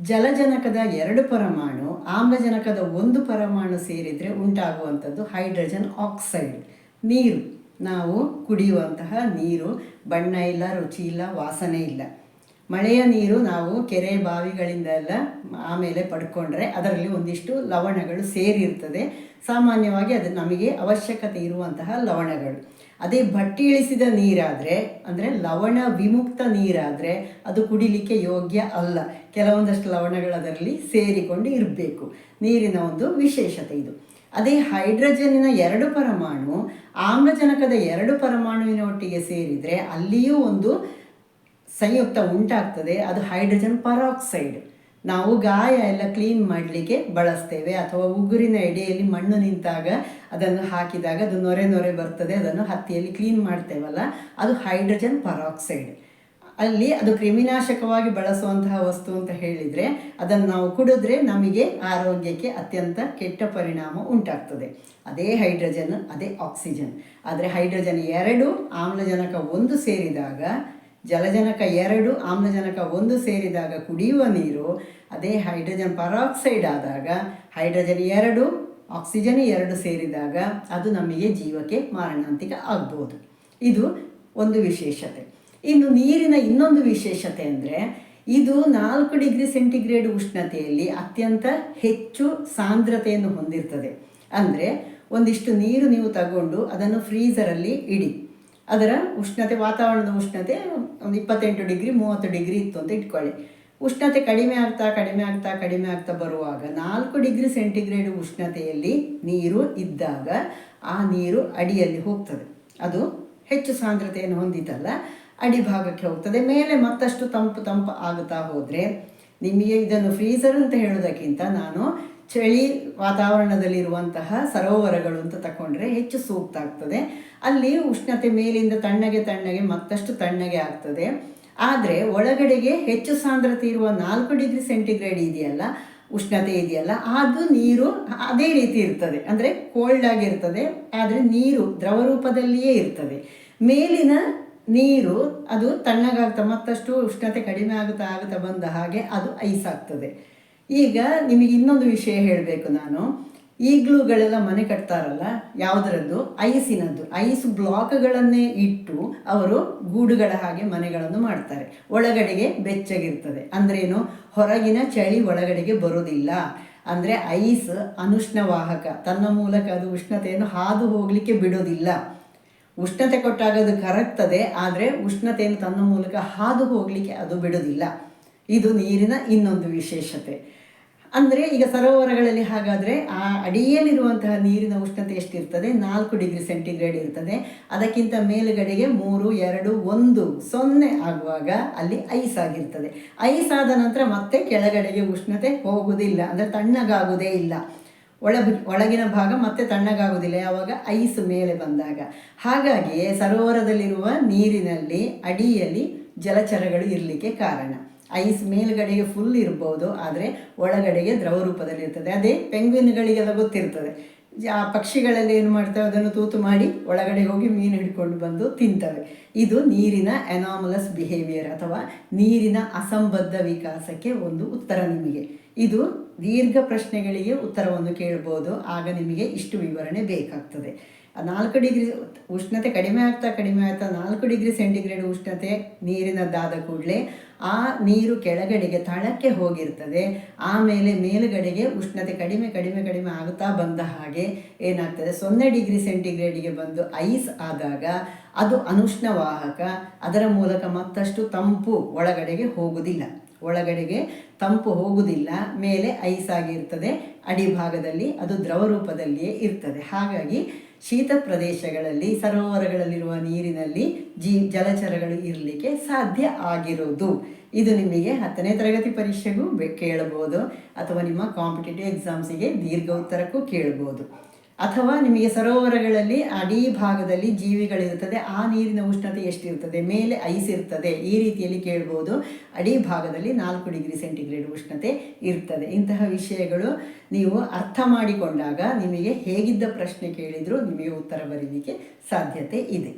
ಜಲಜನಕದ ಎರಡು ಪರಮಾಣು ಆಮ್ಲಜನಕದ ಒಂದು ಪರಮಾಣು ಸೇರಿದರೆ ಉಂಟಾಗುವಂಥದ್ದು ಹೈಡ್ರೋಜನ್ ಆಕ್ಸೈಡ್. ನೀರು. ನಾವು ಕುಡಿಯುವಂತಹ ನೀರು, ಬಣ್ಣ ಇಲ್ಲ, ರುಚಿ ಇಲ್ಲ, ವಾಸನೆ ಇಲ್ಲ. ಮಳೆಯ ನೀರು ನಾವು ಕೆರೆ ಬಾವಿಗಳಿಂದ ಎಲ್ಲ ಆಮೇಲೆ ಪಡ್ಕೊಂಡ್ರೆ ಅದರಲ್ಲಿ ಒಂದಿಷ್ಟು ಲವಣಗಳು ಸೇರಿರ್ತದೆ. ಸಾಮಾನ್ಯವಾಗಿ ಅದು ನಮಗೆ ಅವಶ್ಯಕತೆ ಇರುವಂತಹ ಲವಣಗಳು. ಅದೇ ಭಟ್ಟಿ ಇಳಿಸಿದ ನೀರಾದರೆ, ಅಂದರೆ ಲವಣ ವಿಮುಕ್ತ ನೀರಾದರೆ ಅದು ಕುಡಿಲಿಕ್ಕೆ ಯೋಗ್ಯ ಅಲ್ಲ. ಕೆಲವೊಂದಷ್ಟು ಲವಣಗಳು ಅದರಲ್ಲಿ ಸೇರಿಕೊಂಡು ಇರಬೇಕು. ನೀರಿನ ಒಂದು ವಿಶೇಷತೆ ಇದು. ಅದೇ ಹೈಡ್ರೋಜನ್ನಿನ ಎರಡು ಪರಮಾಣು, ಆಮ್ಲಜನಕದ ಎರಡು ಪರಮಾಣುವಿನ ಒಟ್ಟಿಗೆ ಸೇರಿದರೆ ಅಲ್ಲಿಯೂ ಒಂದು ಸಂಯುಕ್ತ ಉಂಟಾಗ್ತದೆ. ಅದು ಹೈಡ್ರೋಜನ್ ಪರಾಕ್ಸೈಡ್. ನಾವು ಗಾಯ ಎಲ್ಲ ಕ್ಲೀನ್ ಮಾಡಲಿಕ್ಕೆ ಬಳಸ್ತೇವೆ. ಅಥವಾ ಉಗುರಿನ ಎಡೆಯಲ್ಲಿ ಮಣ್ಣು ನಿಂತಾಗ ಅದನ್ನು ಹಾಕಿದಾಗ ಅದು ನೊರೆ ನೊರೆ ಬರ್ತದೆ. ಅದನ್ನು ಹತ್ತಿಯಲ್ಲಿ ಕ್ಲೀನ್ ಮಾಡ್ತೇವಲ್ಲ. ಅದು ಹೈಡ್ರೋಜನ್ ಪರಾಕ್ಸೈಡ್. ಅಲ್ಲಿ ಅದು ಕ್ರಿಮಿನಾಶಕವಾಗಿ ಬಳಸುವಂತಹ ವಸ್ತು ಅಂತ ಹೇಳಿದರೆ ಅದನ್ನು ನಾವು ಕುಡಿದ್ರೆ ನಮಗೆ ಆರೋಗ್ಯಕ್ಕೆ ಅತ್ಯಂತ ಕೆಟ್ಟ ಪರಿಣಾಮ ಉಂಟಾಗ್ತದೆ. ಅದೇ ಹೈಡ್ರೋಜನ್, ಅದೇ ಆಕ್ಸಿಜನ್. ಆದರೆ ಹೈಡ್ರೋಜನ್ ಎರಡು, ಆಮ್ಲಜನಕ ಒಂದು ಸೇರಿದಾಗ ಜಲಜನಕ ಎರಡು, ಆಮ್ಲಜನಕ ಒಂದು ಸೇರಿದಾಗ ಕುಡಿಯುವ ನೀರು, ಅದೇ ಹೈಡ್ರೋಜನ್ ಪರಾಕ್ಸೈಡ್ ಆದಾಗ ಹೈಡ್ರೋಜನ್ ಎರಡು, ಆಕ್ಸಿಜನ್ ಎರಡು ಸೇರಿದಾಗ ಅದು ನಮಗೆ ಜೀವಕ್ಕೆ ಮಾರಣಾಂತಿಕ ಆಗ್ಬೋದು. ಇದು ಒಂದು ವಿಶೇಷತೆ. ಇನ್ನು ನೀರಿನ ಇನ್ನೊಂದು ವಿಶೇಷತೆ ಅಂದರೆ ಇದು ನಾಲ್ಕು ಡಿಗ್ರಿ ಸೆಂಟಿಗ್ರೇಡ್ ಉಷ್ಣತೆಯಲ್ಲಿ ಅತ್ಯಂತ ಹೆಚ್ಚು ಸಾಂದ್ರತೆಯನ್ನು ಹೊಂದಿರ್ತದೆ. ಅಂದರೆ ಒಂದಿಷ್ಟು ನೀರು ನೀವು ತಗೊಂಡು ಅದನ್ನು ಫ್ರೀಸರಲ್ಲಿ ಇಡಿ. ಅದರ ಉಷ್ಣತೆ, ವಾತಾವರಣದ ಉಷ್ಣತೆ ಒಂದು ಇಪ್ಪತ್ತೆಂಟು ಡಿಗ್ರಿ, ಮೂವತ್ತು ಡಿಗ್ರಿ ಇತ್ತು ಅಂತ ಇಟ್ಕೊಳ್ಳಿ. ಉಷ್ಣತೆ ಕಡಿಮೆ ಆಗ್ತಾ ಕಡಿಮೆ ಆಗ್ತಾ ಕಡಿಮೆ ಆಗ್ತಾ ಬರುವಾಗ ನಾಲ್ಕು ಡಿಗ್ರಿ ಸೆಂಟಿಗ್ರೇಡ್ ಉಷ್ಣತೆಯಲ್ಲಿ ನೀರು ಇದ್ದಾಗ ಆ ನೀರು ಅಡಿಯಲ್ಲಿ ಹೋಗ್ತದೆ. ಅದು ಹೆಚ್ಚು ಸಾಂದ್ರತೆಯನ್ನು ಹೊಂದಿತಲ್ಲ ಅಡಿಭಾಗಕ್ಕೆ ಹೋಗ್ತದೆ. ಮೇಲೆ ಮತ್ತಷ್ಟು ತಂಪು ತಂಪು ಆಗುತ್ತಾ ಹೋದರೆ ನಿಮಗೆ ಇದನ್ನು ಫ್ರೀಸರ್ ಅಂತ ಹೇಳೋದಕ್ಕಿಂತ ನಾನು ಚಳಿ ವಾತಾವರಣದಲ್ಲಿರುವಂತಹ ಸರೋವರಗಳು ಅಂತ ತಗೊಂಡ್ರೆ ಹೆಚ್ಚು ಸೂಕ್ತ ಆಗ್ತದೆ. ಅಲ್ಲಿ ಉಷ್ಣತೆ ಮೇಲಿಂದ ತಣ್ಣಗೆ ತಣ್ಣಗೆ ಮತ್ತಷ್ಟು ತಣ್ಣಗೆ ಆಗ್ತದೆ. ಆದರೆ ಒಳಗಡೆಗೆ ಹೆಚ್ಚು ಸಾಂದ್ರತೆ ಇರುವ ನಾಲ್ಕು ಡಿಗ್ರಿ ಸೆಂಟಿಗ್ರೇಡ್ ಇದೆಯಲ್ಲ, ಉಷ್ಣತೆ ಇದೆಯಲ್ಲ, ಅದು ನೀರು ಅದೇ ರೀತಿ ಇರ್ತದೆ. ಅಂದರೆ ಕೋಲ್ಡ್ ಆಗಿರ್ತದೆ ಆದರೆ ನೀರು ದ್ರವ ರೂಪದಲ್ಲಿಯೇ ಇರ್ತದೆ. ಮೇಲಿನ ನೀರು ಅದು ತಣ್ಣಗಾಗ್ತಾ ಮತ್ತಷ್ಟು ಉಷ್ಣತೆ ಕಡಿಮೆ ಆಗುತ್ತಾ ಆಗುತ್ತಾ ಬಂದ ಹಾಗೆ ಅದು ಐಸ್ ಆಗ್ತದೆ. ಈಗ ನಿಮಗೆ ಇನ್ನೊಂದು ವಿಷಯ ಹೇಳಬೇಕು ನಾನು. ಈಗಲೂಗಳೆಲ್ಲ ಮನೆ ಕಟ್ತಾರಲ್ಲ, ಯಾವುದರದ್ದು? ಐಸಿನದ್ದು. ಐಸ್ ಬ್ಲಾಕ್ಗಳನ್ನೇ ಇಟ್ಟು ಅವರು ಗೂಡುಗಳ ಹಾಗೆ ಮನೆಗಳನ್ನು ಮಾಡ್ತಾರೆ. ಒಳಗಡೆಗೆ ಬೆಚ್ಚಗಿರ್ತದೆ. ಅಂದ್ರೇನು? ಹೊರಗಿನ ಚಳಿ ಒಳಗಡೆಗೆ ಬರೋದಿಲ್ಲ. ಅಂದರೆ ಐಸ್ ಅನುಷ್ಣವಾಹಕ. ತನ್ನ ಮೂಲಕ ಅದು ಉಷ್ಣತೆಯನ್ನು ಹಾದು ಹೋಗಲಿಕ್ಕೆ ಬಿಡೋದಿಲ್ಲ. ಉಷ್ಣತೆ ಕೊಟ್ಟಾಗ ಅದು ಕರಗ್ತದೆ, ಆದರೆ ಉಷ್ಣತೆಯನ್ನು ತನ್ನ ಮೂಲಕ ಹಾದು ಹೋಗಲಿಕ್ಕೆ ಅದು ಬಿಡೋದಿಲ್ಲ. ಇದು ನೀರಿನ ಇನ್ನೊಂದು ವಿಶೇಷತೆ. ಅಂದರೆ ಈಗ ಸರೋವರಗಳಲ್ಲಿ ಹಾಗಾದರೆ ಆ ಅಡಿಯಲ್ಲಿರುವಂತಹ ನೀರಿನ ಉಷ್ಣತೆ ಎಷ್ಟಿರ್ತದೆ? ನಾಲ್ಕು ಡಿಗ್ರಿ ಸೆಂಟಿಗ್ರೇಡ್ ಇರ್ತದೆ. ಅದಕ್ಕಿಂತ ಮೇಲುಗಡೆಗೆ ಮೂರು, ಎರಡು, ಒಂದು, ಸೊನ್ನೆ ಆಗುವಾಗ ಅಲ್ಲಿ ಐಸ್ ಆಗಿರ್ತದೆ. ಐಸ್ ಆದ ನಂತರ ಮತ್ತೆ ಕೆಳಗಡೆಗೆ ಉಷ್ಣತೆ ಹೋಗುವುದಿಲ್ಲ ಅಂದರೆ ತಣ್ಣಗಾಗುವುದೇ ಇಲ್ಲ. ಒಳ ಒಳಗಿನ ಭಾಗ ಮತ್ತೆ ತಣ್ಣಗಾಗುವುದಿಲ್ಲ ಯಾವಾಗ? ಐಸ್ ಮೇಲೆ ಬಂದಾಗ. ಹಾಗಾಗಿ ಸರೋವರದಲ್ಲಿರುವ ನೀರಿನಲ್ಲಿ, ಅಡಿಯಲ್ಲಿ ಜಲಚರಗಳು ಇರಲಿಕ್ಕೆ ಕಾರಣ. ಐಸ್ ಮೇಲ್ಗಡೆಗೆ ಫುಲ್ ಇರ್ಬೋದು, ಆದರೆ ಒಳಗಡೆಗೆ ದ್ರವ ರೂಪದಲ್ಲಿ ಇರ್ತದೆ ಅದೇ ಪೆಂಗ್ವಿನ್ಗಳಿಗೆಲ್ಲ ಗೊತ್ತಿರ್ತದೆ. ಆ ಪಕ್ಷಿಗಳೆಲ್ಲ ಏನು ಮಾಡ್ತವೆ? ಅದನ್ನು ತೂತು ಮಾಡಿ ಒಳಗಡೆ ಹೋಗಿ ಮೀನು ಹಿಡ್ಕೊಂಡು ಬಂದು ತಿಂತವೆ. ಇದು ನೀರಿನ ಎನಾಮಲಸ್ ಬಿಹೇವಿಯರ್ ಅಥವಾ ನೀರಿನ ಅಸಂಬದ್ಧ ವಿಕಾಸಕ್ಕೆ ಒಂದು ಉತ್ತರ ನಿಮಗೆ. ಇದು ದೀರ್ಘ ಪ್ರಶ್ನೆಗಳಿಗೆ ಉತ್ತರವನ್ನು ಕೇಳ್ಬೋದು. ಆಗ ನಿಮಗೆ ಇಷ್ಟು ವಿವರಣೆ ಬೇಕಾಗ್ತದೆ. ನಾಲ್ಕು ಡಿಗ್ರಿ ಉಷ್ಣತೆ ಕಡಿಮೆ ಆಗ್ತಾ ಕಡಿಮೆ ಆಗ್ತಾ ನಾಲ್ಕು ಡಿಗ್ರಿ ಸೆಂಟಿಗ್ರೇಡ್ ಉಷ್ಣತೆ ನೀರಿನದ್ದಾದ ಕೂಡಲೇ ಆ ನೀರು ಕೆಳಗಡೆಗೆ ತಳಕ್ಕೆ ಹೋಗಿರ್ತದೆ. ಆಮೇಲೆ ಮೇಲುಗಡೆಗೆ ಉಷ್ಣತೆ ಕಡಿಮೆ ಕಡಿಮೆ ಕಡಿಮೆ ಆಗುತ್ತಾ ಬಂದ ಹಾಗೆ ಏನಾಗ್ತದೆ? ಸೊನ್ನೆ ಡಿಗ್ರಿ ಸೆಂಟಿಗ್ರೇಡಿಗೆ ಬಂದು ಐಸ್ ಆದಾಗ ಅದು ಅನುಷ್ಣವಾಹಕ. ಅದರ ಮೂಲಕ ಮತ್ತಷ್ಟು ತಂಪು ಒಳಗಡೆಗೆ ಹೋಗುವುದಿಲ್ಲ. ಒಳಗಡೆಗೆ ತಂಪು ಹೋಗುವುದಿಲ್ಲ, ಮೇಲೆ ಐಸ್ ಆಗಿರ್ತದೆ ಅಡಿಭಾಗದಲ್ಲಿ ಅದು ದ್ರವ ರೂಪದಲ್ಲಿಯೇ ಇರ್ತದೆ. ಹಾಗಾಗಿ ಶೀತ ಪ್ರದೇಶಗಳಲ್ಲಿ, ಸರೋವರಗಳಲ್ಲಿರುವ ನೀರಿನಲ್ಲಿ ಜೀ, ಜಲಚರಗಳು ಇರಲಿಕ್ಕೆ ಸಾಧ್ಯ ಆಗಿರೋದು. ಇದು ನಿಮಗೆ ಹತ್ತನೇ ತರಗತಿ ಪರೀಕ್ಷೆಗೂ ಕೇಳಬಹುದು ಅಥವಾ ನಿಮ್ಮ ಕಾಂಪಿಟೇಟಿವ್ ಎಕ್ಸಾಮ್ಸಿಗೆ ದೀರ್ಘ ಉತ್ತರಕ್ಕೂ ಕೇಳ್ಬೋದು ಅಥವಾ ನಿಮಗೆ ಸರೋವರಗಳಲ್ಲಿ ಅಡಿ ಭಾಗದಲ್ಲಿ ಜೀವಿಗಳಿರುತ್ತದೆ, ಆ ನೀರಿನ ಉಷ್ಣತೆ ಎಷ್ಟಿರುತ್ತದೆ, ಮೇಲೆ ಐಸ್ ಇರ್ತದೆ, ಈ ರೀತಿಯಲ್ಲಿ ಕೇಳ್ಬೋದು. ಅಡಿ ಭಾಗದಲ್ಲಿ ನಾಲ್ಕು ಡಿಗ್ರಿ ಸೆಂಟಿಗ್ರೇಡ್ ಉಷ್ಣತೆ ಇರ್ತದೆ. ಇಂತಹ ವಿಷಯಗಳು ನೀವು ಅರ್ಥ ಮಾಡಿಕೊಂಡಾಗ ನಿಮಗೆ ಹೇಗಿದ್ದ ಪ್ರಶ್ನೆ ಕೇಳಿದರೂ ನಿಮಗೆ ಉತ್ತರ ಬರೀಲಿಕ್ಕೆ ಸಾಧ್ಯತೆ ಇದೆ.